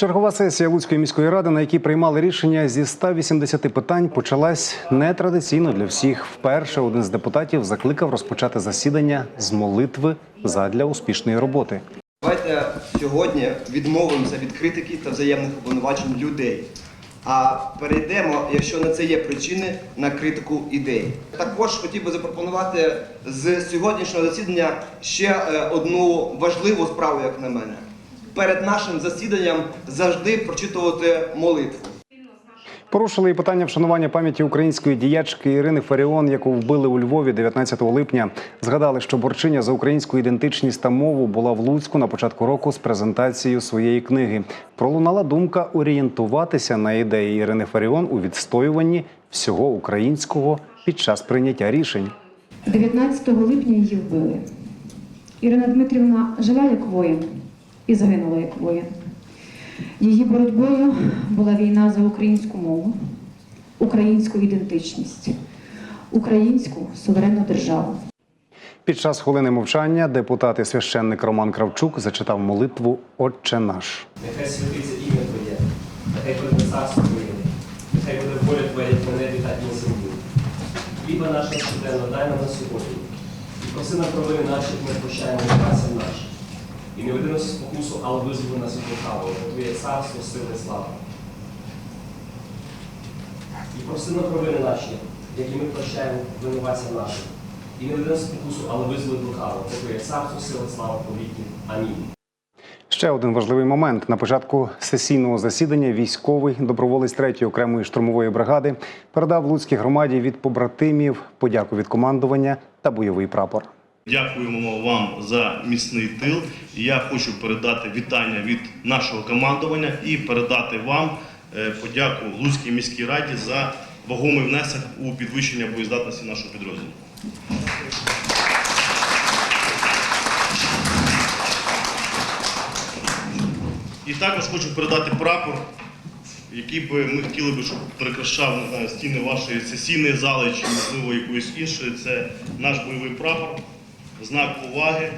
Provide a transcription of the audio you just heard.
Чергова сесія Луцької міської ради, на якій приймали рішення зі 180 питань, почалась нетрадиційно для всіх. Вперше один з депутатів закликав розпочати засідання з молитви задля успішної роботи. Давайте сьогодні відмовимося від критики та взаємних обвинувачень людей. А перейдемо, якщо на це є причини, на критику ідей. Також хотів би запропонувати з сьогоднішнього засідання ще е, одну важливу справу, як на мене. Перед нашим засіданням завжди прочитувати молитву. Порушили і питання вшанування пам'яті української діячки Ірини Фаріон, яку вбили у Львові 19 липня. Згадали, що борчиня за українську ідентичність та мову була в Луцьку на початку року з презентацією своєї книги. Пролунала думка орієнтуватися на ідеї Ірини Фаріон у відстоюванні всього українського під час прийняття рішень. 19 липня її вбили. Ірина Дмитрівна жила як воїн і загинула як воїн. Її боротьбою була війна за українську мову, українську ідентичність, українську суверенну державу. Під час хвилини мовчання депутат і священник Роман Кравчук зачитав молитву Отче наш. Нехай святиться ім'я Твоє, нехай буде царство Твоє, нехай буде воля Твоя на небі, так і на землі. Хліба нашого щоденно дай нам на сьогодні. І проси нам провини наші, ми прощаємо працям нашим. І не веди нас у спокусу, але визволи нас від лукавого, бо Твоє царство, сила і слава. І проси нам провини наші, як і ми прощаємо винуватцям нашим. І не веди нас спокусу, але визволи лукавого, бо Твоє царство, сила і слава повіки. Амінь. Ще один важливий момент на початку сесійного засідання. Військовий доброволець 3-ї окремої штурмової бригади передав Луцькій громаді від побратимів подяку від командування та бойовий прапор. Дякуємо вам за міцний тил. Я хочу передати вітання від нашого командування і передати вам е, подяку Луцькій міській раді за вагомий внесок у підвищення боєздатності нашого підрозділу. І також хочу передати прапор, який би ми хотіли би, щоб прикрашав не знаю, стіни вашої сесійної зали чи можливо якоїсь іншої. Це наш бойовий прапор, знак поваги